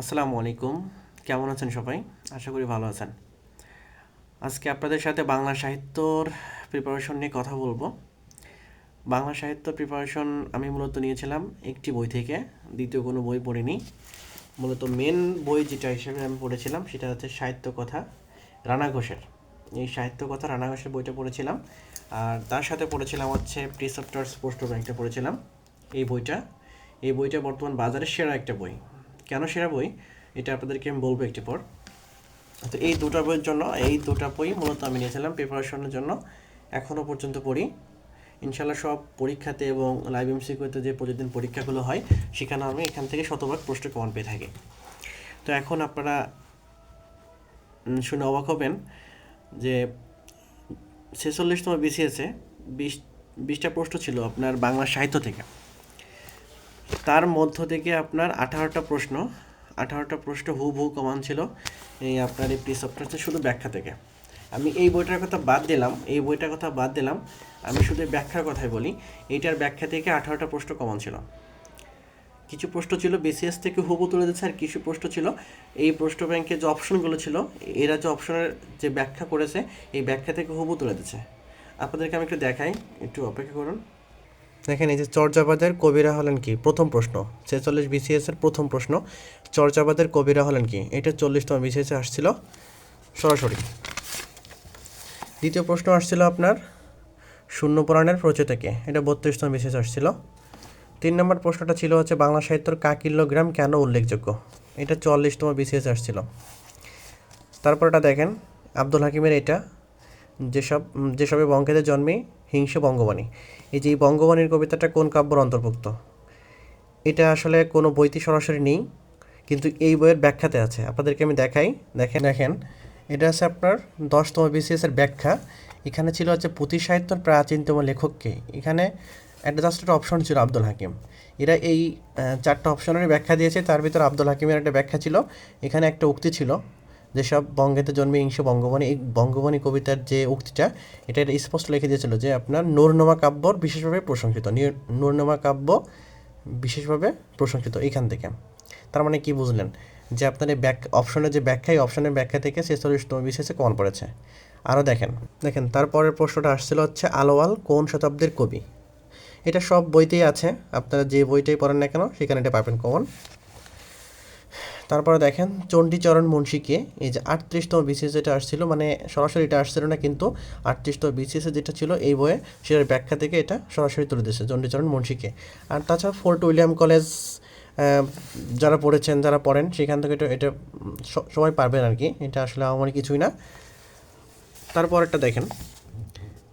আসসালামু আলাইকুম। কেমন আছেন সবাই? আশা করি ভালো আছেন। আজকে আপনাদের সাথে বাংলা সাহিত্যর প্রিপারেশন নিয়ে কথা বলব। বাংলা সাহিত্য প্রিপারেশন আমি মূলত নিয়েছিলাম একটি বই থেকে, দ্বিতীয় কোনো বই পড়িনি। মূলত মেন বই যেটা হিসেবে আমি পড়েছিলাম সেটা হচ্ছে সাহিত্য কথা রানা ঘোষের। এই সাহিত্য কথা রানা ঘোষের বইটা পড়েছিলাম। আর তার সাথে পড়েছিলাম হচ্ছে প্রিসেপ্টার্স পোস্ট ব্যাংকটা পড়েছিলাম। এই বইটা এই বইটা বর্তমান বাজারের সেরা একটা বই। কেন সেরা বই? এটা আপনাদেরকে আমি বলব একটি পর। তো এই দুটা বইয়ের জন্য, এই দুটা বই মূলত আমি নিয়েছিলাম প্রিপারেশনের জন্য। এখনও পর্যন্ত পড়ি। ইনশাল্লাহ সব পরীক্ষাতে এবং লাইভ এমসিকিউতে যে প্রতিদিন পরীক্ষাগুলো হয়, সেখানে আমি এখান থেকে শতভাগ প্রশ্ন কমন পেয়ে থাকি। তো এখন আপনারা শুনে অবাক হবেন যে ছেচল্লিশতম বিসিএসে বিশ, বিশটা প্রশ্ন ছিল আপনার বাংলা সাহিত্য থেকে। তার মধ্য থেকে আপনার আঠারোটা প্রশ্ন আঠারোটা প্রশ্ন হুবহু কমান ছিল এই আপনার এই প্রি সফটওয়্যার শুধু ব্যাখ্যা থেকে। আমি এই বইটার কথা বাদ দিলাম, এই বইটার কথা বাদ দিলাম, আমি শুধু ব্যাখ্যার কথাই বলি, এইটার ব্যাখ্যা থেকে আঠারোটা প্রশ্ন কমন ছিল। কিছু প্রশ্ন ছিল বিসিএস থেকে হুবু তুলে দিচ্ছে আর কিছু প্রশ্ন ছিল এই প্রশ্ন ব্যাংকে যে অপশনগুলো ছিল, এরা যে অপশনের যে ব্যাখ্যা করেছে, এই ব্যাখ্যা থেকে হুবু তুলে দিচ্ছে আপনাদেরকে আমি একটু দেখাই, একটু অপেক্ষা করুন। দেখেন এই যে চর্যাবাদের কবিরা হলেন কি? প্রথম প্রশ্ন। ছেচল্লিশ বিসিএস এর প্রথম প্রশ্ন, চর্যাবাদের কবিরা হলেন কি? এটা চল্লিশতম বিসিএস আসছিল। সরাসরি। দ্বিতীয় প্রশ্ন আসছিল আপনার শূন্য পুরাণের এটা বত্রিশতম বিসিএস আসছিল। তিন নম্বর প্রশ্নটা ছিল হচ্ছে বাংলা সাহিত্যর কাকিল্যগ্রাম কেন উল্লেখযোগ্য? এটা চল্লিশতম বিসিএস আসছিল। তারপরটা দেখেন আব্দুল হাকিমের এটা। যেসব যেসবে বঙ্কেদের জন্মে হিংসে বঙ্গবাণী। এই যে এই বঙ্গবাণীর কবিতাটা কোন কাব্যর অন্তর্ভুক্ত? এটা আসলে কোনো বইতে সরাসরি নেই, কিন্তু এই বইয়ের ব্যাখ্যাতে আছে। আপনাদেরকে আমি দেখাই, দেখেন। দেখেন, এটা আছে আপনার দশতম বিসিএস এর ব্যাখ্যা। এখানে ছিল হচ্ছে পুঁথি সাহিত্যর প্রাচীনতম লেখককে। এখানে একটা জাস্ট একটা অপশন ছিল আব্দুল হাকিম। এরা এই চারটা অপশনের ব্যাখ্যা দিয়েছে। তার ভিতর আব্দুল হাকিমের একটা ব্যাখ্যা ছিল। এখানে একটা উক্তি ছিল। যেসব বঙ্গেতে জন্মে ইংশ বঙ্গবাণী এই বঙ্গবাণী কবিতার যে উক্তিটা, এটা এটা স্পষ্ট লিখে দিয়েছিল যে আপনার নূরনামা কাব্যর বিশেষভাবে প্রশংসিত। নির- নূরনামা কাব্য বিশেষভাবে প্রশংসিত এখান থেকে। তার মানে কি বুঝলেন? যে আপনার এই ব্যাক অপশনের যে ব্যাখ্যা, এই অপশনের ব্যাখ্যা থেকে ছেচল্লিশতম বিশেষে কমন পড়েছে। আরও দেখেন দেখেন, তারপরের প্রশ্নটা আসছিল হচ্ছে আলোয়াল কোন শতাব্দীর কবি? এটা সব বইতেই আছে, আপনারা যে বইটাই পড়েন না কেন, সেখানে এটা পাবেন কমন তারপরে দেখেন, চণ্ডীচরণ মুন্সিকে, এই যে আটত্রিশতম বিসিএস যেটা আসছিল মানে সরাসরি এটা আসছিল না, কিন্তু আটত্রিশতম বিসিএস যেটা ছিল এই বইয়ে, সেটার ব্যাখ্যা থেকে এটা সরাসরি তুলে দিয়েছে চণ্ডীচরণ মুন্সিকে। আর তাছাড়া ফোর্ট উইলিয়াম কলেজ যারা পড়েছেন, যারা পড়েন, সেখান থেকে এটা এটা সবাই পারবেন আর কি, এটা আসলে আমার কিছুই না। তারপর একটা দেখেন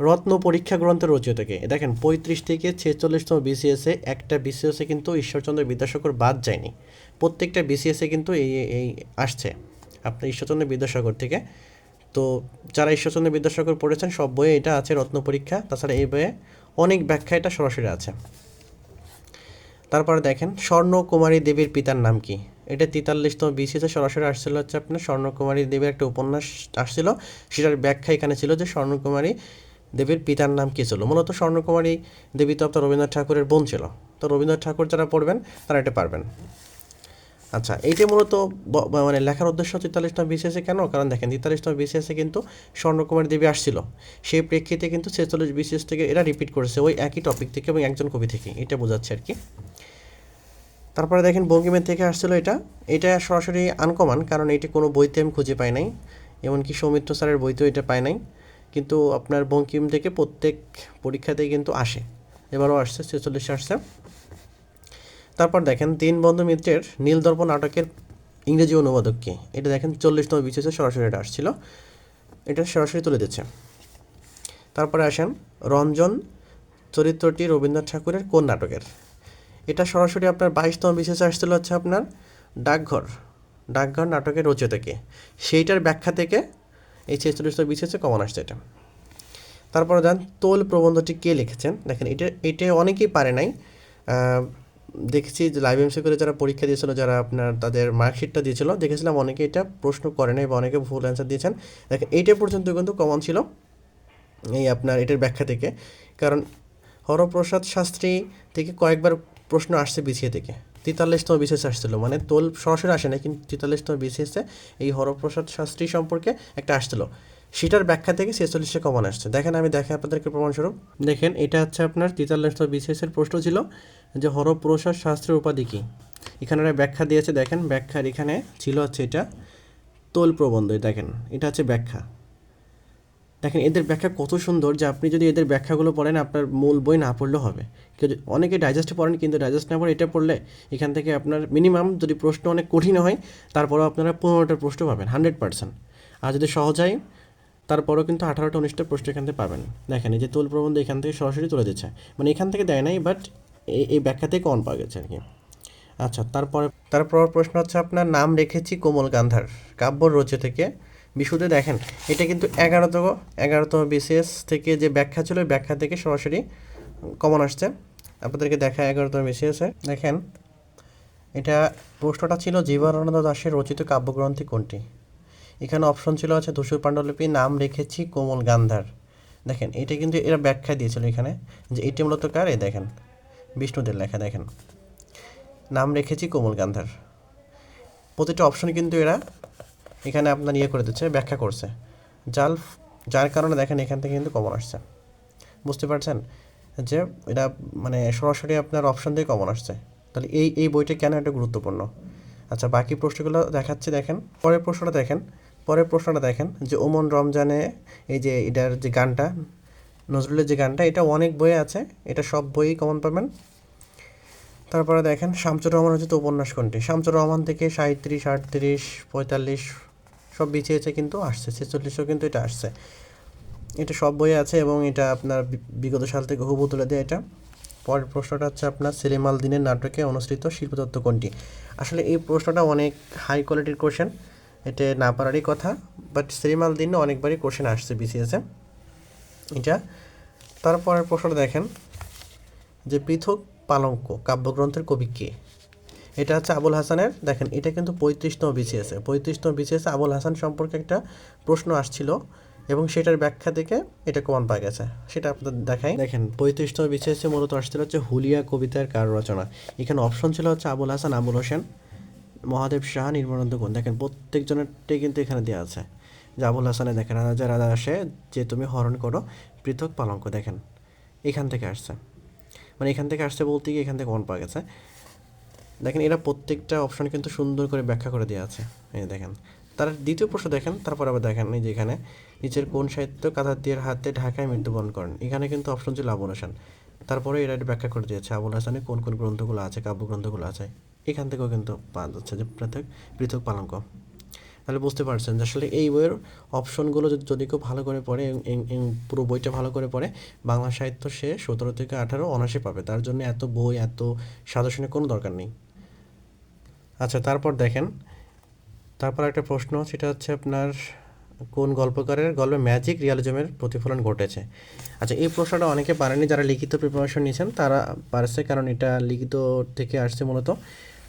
রত্ন পরীক্ষা গ্রন্থের রচিতকে দেখেন, পঁয়ত্রিশ থেকে ছেচল্লিশতম বিসিএসে একটা বিসিএসে কিন্তু ঈশ্বরচন্দ্র বিদ্যাসাগর বাদ যায়নি। প্রত্যেকটা বিসিএসে কিন্তু এই এই আসছে আপনার ঈশ্বরচন্দ্র বিদ্যাসাগর থেকে। তো যারা ঈশ্বরচন্দ্র বিদ্যাসাগর পড়েছেন, সব বইয়ে এটা আছে রত্ন পরীক্ষা। তাছাড়া এই বইয়ে অনেক ব্যাখ্যা এটা সরাসরি আছে। তারপরে দেখেন, স্বর্ণকুমারী দেবীর পিতার নাম কি? এটা তেতাল্লিশতম বিসিএসে সরাসরি আসছিল হচ্ছে আপনার স্বর্ণকুমারী দেবীর একটা উপন্যাস আসছিল। সেটার ব্যাখ্যা এখানে ছিল যে স্বর্ণকুমারী দেবীর পিতার নাম কী ছিল? মূলত স্বর্ণকুমারী দেবী তো রবীন্দ্রনাথ ঠাকুরের বোন ছিল। তো রবীন্দ্রনাথ ঠাকুর যারা পড়বেন, তারা এটা পারবেন। আচ্ছা এইটা মূলত মানে লেখার উদ্দেশ্য তেতাল্লিশতম বিসিএসে কেন? কারণ দেখেন, তেতাল্লিশতম বিসিএসে কিন্তু স্বর্ণকুমারী দেবী আসছিল। সেই প্রেক্ষিতে কিন্তু ছেচল্লিশ বিসিএস থেকে এরা রিপিট করেছে ওই একই টপিক থেকে এবং একজন কবি থেকে। এটা বোঝাচ্ছে আর কি। তারপরে দেখেন বঙ্গিমের থেকে আসছিল এটা। এটা সরাসরি আনকমান, কারণ এটি কোনো বইতে আমি খুঁজে পাই নাই। এমনকি সৌমিত্র স্যারের বইতেও এটা পাই নাই। কিন্তু আপনার বঙ্কিম থেকে প্রত্যেক পরীক্ষাতেই কিন্তু আসে। এবারও আসছে, ছেচল্লিশে আসছে। তারপর দেখেন দীনবন্ধু মিত্রের নীলদর্প নাটকের ইংরেজি অনুবাদক কে? এটা দেখেন, চল্লিশতম বিশেষে সরাসরি এটা আসছিল। এটা সরাসরি তুলে দিচ্ছে। তারপরে আসেন, রঞ্জন চরিত্রটি রবীন্দ্রনাথ ঠাকুরের কোন নাটকের? এটা সরাসরি আপনার বাইশতম বিশেষে আসছিল হচ্ছে আপনার ডাকঘর। ডাকঘর নাটকের রচয়িতাকে সেইটার ব্যাখ্যা থেকে এই ছেচল্লিশতম বিশেষে কমন আসছে এটা। তারপরে যান, তোল প্রবন্ধটি কে লিখেছেন? দেখেন, এটা এটা অনেকেই পারে নাই। দেখেছি যে লাইভ এমসি করে যারা পরীক্ষা দিয়েছিল, যারা আপনার তাদের মার্কশিটটা দিয়েছিল, দেখেছিলাম অনেকে এটা প্রশ্ন করে নাই বা অনেকে ভুল অ্যান্সার দিয়েছেন। দেখেন, এইটা পর্যন্ত কিন্তু কমন ছিল এই আপনার এটার ব্যাখ্যা থেকে। কারণ হরপ্রসাদ শাস্ত্রী থেকে কয়েকবার প্রশ্ন আসছে বিছিয়ে থেকে। তেতাল্লিশতম বিশেষ আসছিল। মানে তোল সরাসরি আসে না কিন্তু তেতাল্লিশতম বিশেষে এই হরপ্রসাদ শাস্ত্রী সম্পর্কে একটা আসছিল। সেটার ব্যাখ্যা থেকে ছেচল্লিশে কমন আসছে। দেখেন, আমি দেখে আপনাদেরকে প্রমাণস্বরূপ। দেখেন, এটা হচ্ছে আপনার তেতাল্লিশতম বিশেষের প্রশ্ন ছিল যে হরপ্রসাদ শাস্ত্রের উপাধি কী? এখানে ব্যাখ্যা দিয়েছে, দেখেন, ব্যাখ্যার এখানে ছিল হচ্ছে এটা তোল প্রবন্ধ দেখেন, এটা হচ্ছে ব্যাখ্যা। দেখেন, এদের ব্যাখ্যা কত সুন্দর যে আপনি যদি এদের ব্যাখ্যাগুলো পড়েন, আপনার মূল বই না পড়লেও হবে। কেউ অনেকে ডাইজেস্টে পড়েন, কিন্তু ডাইজেস্ট না পড়ে এটা পড়লে এখান থেকে আপনার মিনিমাম যদি প্রশ্ন অনেক কঠিন হয়, তারপরেও আপনারা পনেরোটা প্রশ্ন পাবেন হান্ড্রেড পার্সেন্ট আর যদি সহজ হয়, তারপরেও কিন্তু আঠারোটা, উনিশটা প্রশ্ন এখান থেকে পাবেন। দেখেন, এই যে তোল প্রবন্ধ এখান থেকে সরাসরি তুলে দিচ্ছে। মানে এখান থেকে দেয় নাই বাট এই এই ব্যাখ্যা থেকে অন পাওয়া গেছে আর কি। আচ্ছা তারপরে তারপর প্রশ্ন হচ্ছে আপনার নাম রেখেছি কোমল গান্ধার, কাব্য রচে থেকে। বিশুদ্ধে দেখেন, এটা কিন্তু এগারোতম এগারোতম বিসিএস থেকে যে ব্যাখ্যা ছিল ব্যাখ্যা থেকে সরাসরি কমন আসছে। আপনাদেরকে দেখা এগারোতম বিসিএসে দেখেন, এটা প্রশ্নটা ছিল জীবনানন্দ দাশের রচিত কাব্যগ্রন্থি কোনটি? এখানে অপশন ছিল আছে ধূসর পাণ্ডুলিপি নাম রেখেছি কোমল গান্ধার। দেখেন, এটা কিন্তু এরা ব্যাখ্যা দিয়েছিল এখানে যে এটি মূলত কার? এই দেখেন, বিষ্ণুদের লেখা দেখেন। নাম রেখেছি কোমল গান্ধার। প্রতিটা অপশন কিন্তু এরা এখানে আপনার ইয়ে করে দিচ্ছে, ব্যাখ্যা করছে। যার যার কারণে দেখেন এখান থেকে কিন্তু কমন আসছে। বুঝতে পারছেন? যে এটা মানে সরাসরি আপনার অপশন দিয়ে কমন আসছে। তাহলে এই এই বইটা কেন এটা গুরুত্বপূর্ণ? আচ্ছা বাকি প্রশ্নগুলো দেখাচ্ছি, দেখেন। পরের প্রশ্নটা দেখেন। পরের প্রশ্নটা দেখেন যে ওমন রমজানে এই যে এটার যে গানটা, নজরুলের যে গানটা, এটা অনেক বইয়ে আছে। এটা সব বইই কমন পাবেন। তারপরে দেখেন, শামসুর রহমান হচ্ছে তো উপন্যাস কোনটি? শামসুর রহমান থেকে সাঁত্রিশ আটত্রিশ, পঁয়তাল্লিশ সব বিছিয়েছে কিন্তু আসছে ছেচল্লিশও কিন্তু এটা আসছে। এটা সব বইয়ে আছে এবং এটা আপনার বিগত সাল থেকে হুবু তুলে দেয় এটা। পরের প্রশ্নটা হচ্ছে আপনার সেলিম আল দিনের নাটকে অনুসৃত শিল্পতত্ত্ব কোনটি? আসলে এই প্রশ্নটা অনেক হাই কোয়ালিটির কোশ্চেন এটা না পারারই কথা বাট সেলিম আল দিনে অনেকবারই কোশ্চেন আসছে বিসিএসে এটা, তারপরের প্রশ্নটা দেখেন, যে পৃথক পালঙ্ক কাব্যগ্রন্থের কবি কে? এটা হচ্ছে আবুল হাসানের। দেখেন, এটা কিন্তু পঁয়ত্রিশতম বিসিএসে পঁয়ত্রিশতম বিসিএসে আবুল হাসান সম্পর্কে একটা প্রশ্ন আসছিল এবং সেটার ব্যাখ্যা থেকে এটা কমান পাওয়া গেছে। সেটা আপনাদের দেখাই। দেখেন পঁয়ত্রিশতম বিসিএসে মূলত আসছিল হচ্ছে হুলিয়া কবিতার কার রচনা। এখানে অপশন ছিল হচ্ছে আবুল হাসান, আবুল হোসেন, মহাদেব শাহ, নির্মলানন্দ গুণ দেখেন, প্রত্যেকজনেরটাই কিন্তু এখানে দেওয়া আছে। যে আবুল হাসানে দেখেন, রাজা রাজা আসে, যে তুমি হরণ করো, পৃথক পালঙ্ক। দেখেন, এখান থেকে আসছে। মানে এখান থেকে আসছে বলতে গিয়ে এখান থেকে অন পাওয়া গেছে। দেখেন এরা প্রত্যেকটা অপশন কিন্তু সুন্দর করে ব্যাখ্যা করে দেওয়া আছে। এই দেখেন, তার দ্বিতীয় প্রশ্ন দেখেন, তারপর আবার দেখেন এই যে এখানে, নিচের কোন সাহিত্য কাতারদিয়ার হাতে ঢাকায় মৃত্যুবরণ করেন? এখানে কিন্তু অপশন ছিল আবুল হাসান। তারপরে এরা ব্যাখ্যা করে দিয়েছে, আবুল হাসানে কোন কোন গ্রন্থগুলো আছে, কাব্যগ্রন্থগুলো আছে। এখান থেকেও কিন্তু পাওয়া যাচ্ছে যে পৃথক পৃথক পালঙ্ক। তাহলে বুঝতে পারছেন যে আসলে এই বইয়ের অপশনগুলো যদি যদি কেউ ভালো করে পড়ে পুরো বইটা ভালো করে পড়ে, বাংলা সাহিত্য সে সতেরো থেকে আঠারো অনাসে পাবে। তার জন্য এত বই, এত সাজেশনের কোনো দরকার নেই। আচ্ছা তারপর দেখেন। তারপর একটা প্রশ্ন, সেটা হচ্ছে আপনার কোন গল্পকারের গল্পে ম্যাজিক রিয়ালিজমের প্রতিফলন ঘটেছে? আচ্ছা এই প্রশ্নটা অনেকে পারেনি যারা লিখিত প্রিপারেশন নিয়েছেন, তারা পারছে, কারণ এটা লিখিত থেকে আসছে মূলত।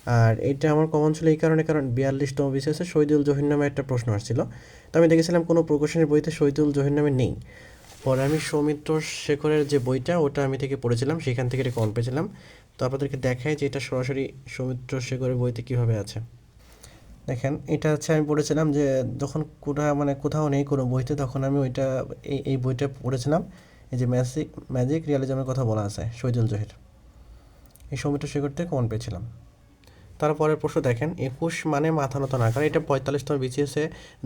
আর এটা আমার কমন ছিল এই কারণে, কারণ বিয়াল্লিশতম বিশেষে শহীদুল জহির নামে একটা প্রশ্ন আসছিল। তো আমি দেখেছিলাম কোনো প্রকাশনের বইতে শহীদুল জহির নামে নেই। পরে আমি সৌমিত্র শেখরের যে বইটা, ওটা আমি থেকে পড়েছিলাম, সেখান থেকে কমন পেয়েছিলাম। তো আপনাদেরকে দেখায় যে এটা সরাসরি সৌমিত্র শেখরের বইতে কীভাবে আছে। দেখেন, এটা হচ্ছে আমি পড়েছিলাম যে যখন কোথাও মানে কোথাও নেই কোনো বইতে, তখন আমি ওইটা, এই এই বইটা পড়েছিলাম। এই যে ম্যাজিক ম্যাজিক রিয়ালিজমের কথা বলা আছে শহীদুল জহির। এই সৌমিত্র শেখর থেকে কমন পেয়েছিলাম। তারপরের প্রশ্ন দেখেন, একুশ মানে মাথা নত না এটা পঁয়তাল্লিশতম বিসিএসে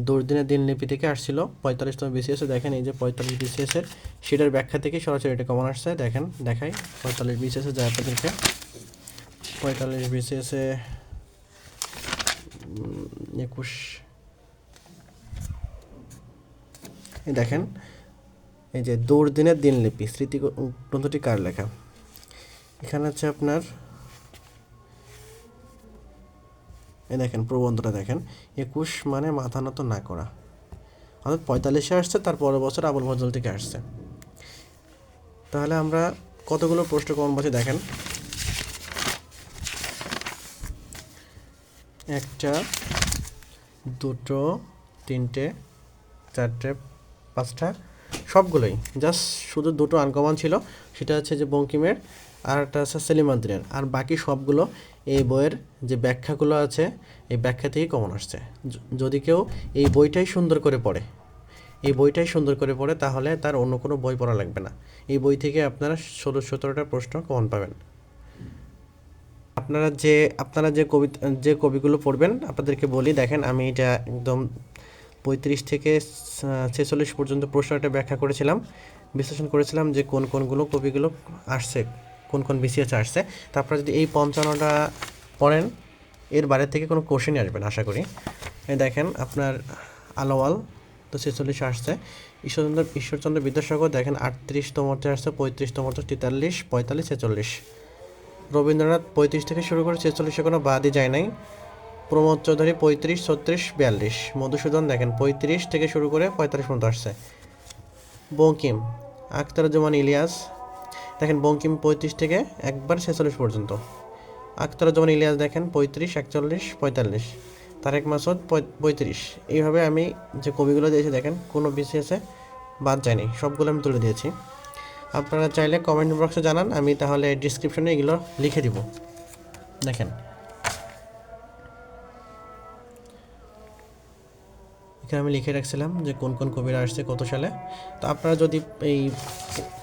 দুর্দিনের দিনলিপি থেকে আসছিল। পঁয়তাল্লিশতম বিসিএসে দেখেন, এই যে পঁয়তাল্লিশ বিসিএসের সেটার ব্যাখ্যা থেকে সরাসরি এটা কমন আসছে। দেখেন, দেখাই, পঁয়তাল্লিশ বিসিএসে যায় আপনাদেরকে পঁয়তাল্লিশ বিসিএসে একুশ। এই দেখেন, এই যে দুর্দিনের দিনলিপি স্মৃতি গ্রন্থটি কার লেখা? এখানে হচ্ছে আপনার এই দেখেন প্রবন্ধটা দেখেন, একুশ মানে মাথা নত না করা। অর্থাৎ পঁয়তাল্লিশে আসছে তার পরের বছর আবুল ফজল থেকে আসছে। তাহলে আমরা কতগুলো প্রশ্ন কমন বসে দেখেন। একটা, দুটো, তিনটে, চারটে, পাঁচটা, সবগুলোই। জাস্ট শুধু দুটো আনকমন ছিল, সেটা হচ্ছে যে বঙ্কিমের আর একটা আছে সেলিমাদ্রিয়ার আর বাকি সবগুলো এই বইয়ের যে ব্যাখ্যাগুলো আছে, এই ব্যাখ্যা থেকেই কমন আসছে। যদি কেউ এই বইটাই সুন্দর করে পড়ে, এই বইটাই সুন্দর করে পড়ে, তাহলে তার অন্য কোনো বই পড়া লাগবে না। এই বই থেকে আপনারা ষোলো সতেরোটা প্রশ্ন কমন পাবেন। আপনারা যে আপনারা যে কবিতা যে কবিগুলো পড়বেন, আপনাদেরকে বলি, দেখেন আমি এটা একদম পঁয়ত্রিশ থেকে ছেচল্লিশ পর্যন্ত প্রশ্নটা ব্যাখ্যা করেছিলাম। বিশ্লেষণ করেছিলাম যে কোন কোনগুলো কবিগুলো আসছে। কোন কোন বিসিএস আসছে, তারপরে যদি এই পঞ্চান্নটা পড়েন, এর বাইরে থেকে কোনো কোশ্চেনই আসবে না, আশা করি। এই দেখেন আপনার আলোয়াল তো ছেচল্লিশ আসছে। ঈশ্বরচন্দ্র ঈশ্বরচন্দ্র বিদ্যাসাগর, দেখেন আটত্রিশতমতে আসছে পঁয়ত্রিশতমতে তেতাল্লিশ, পঁয়তাল্লিশ, ছেচল্লিশ। রবীন্দ্রনাথ পঁয়ত্রিশ থেকে শুরু করে ছেচল্লিশে কোনো বাদই যায় নাই। প্রমোদ চৌধুরী পঁয়ত্রিশ, ছত্রিশ, বিয়াল্লিশ। মধুসূদন, দেখেন পঁয়ত্রিশ থেকে শুরু করে পঁয়তাল্লিশ পর্যন্ত আসছে। বঙ্কিম, আখতারুজ্জামান ইলিয়াস দেখেন বঙ্কিম পঁয়ত্রিশ থেকে একবার ছেচল্লিশ পর্যন্ত। আখতারুজ্জামান ইলিয়াস দেখেন পঁয়ত্রিশ, একচল্লিশ, পঁয়তাল্লিশ। তারেক মাসুদ পঁয়- পঁয়ত্রিশ। এইভাবে আমি যে কবিগুলো দিয়েছি দেখেন, কোনো বিসিএসে বাদ যায়নি। সবগুলো আমি তুলে দিয়েছি। আপনারা চাইলে কমেন্ট বক্সে জানান, আমি তাহলে ডিসক্রিপশনে এগুলো লিখে দিব। দেখেন এখানে আমি লিখে রাখছিলাম যে কোন কোন কবিরা আসছে কত সালে। তো আপনারা যদি এই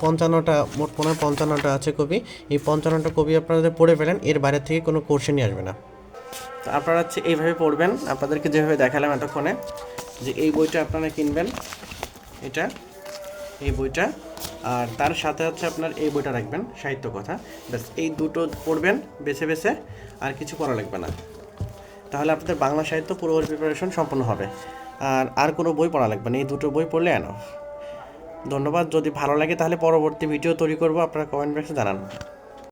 পঞ্চান্নটা, মোট পনেরো পঞ্চান্নটা আছে কবি, এই পঞ্চান্নটা কবি আপনারা যদি পড়ে ফেলেন, এর বাইরে থেকে কোনো কোর্শনই আসবে না। তো আপনারা হচ্ছে এইভাবে পড়বেন, আপনাদেরকে যেভাবে দেখালাম এতক্ষণে, যে এই বইটা আপনারা কিনবেন, এটা, এই বইটা, আর তার সাথে হচ্ছে আপনার এই বইটা রাখবেন, সাহিত্য কথা। ব্যাস, এই দুটো পড়বেন, বেছে বেছে, আর কিছু করা লাগবে না। তাহলে আপনাদের বাংলা সাহিত্য পুরোপুরি প্রিপারেশন সম্পন্ন হবে। আর আর কোনো বই পড়া লাগবে না, এই দুটো বই পড়লে এনো ধন্যবাদ, যদি ভালো লাগে তাহলে পরবর্তী ভিডিও তৈরি করব, আপনারা কমেন্ট বক্সে জানান।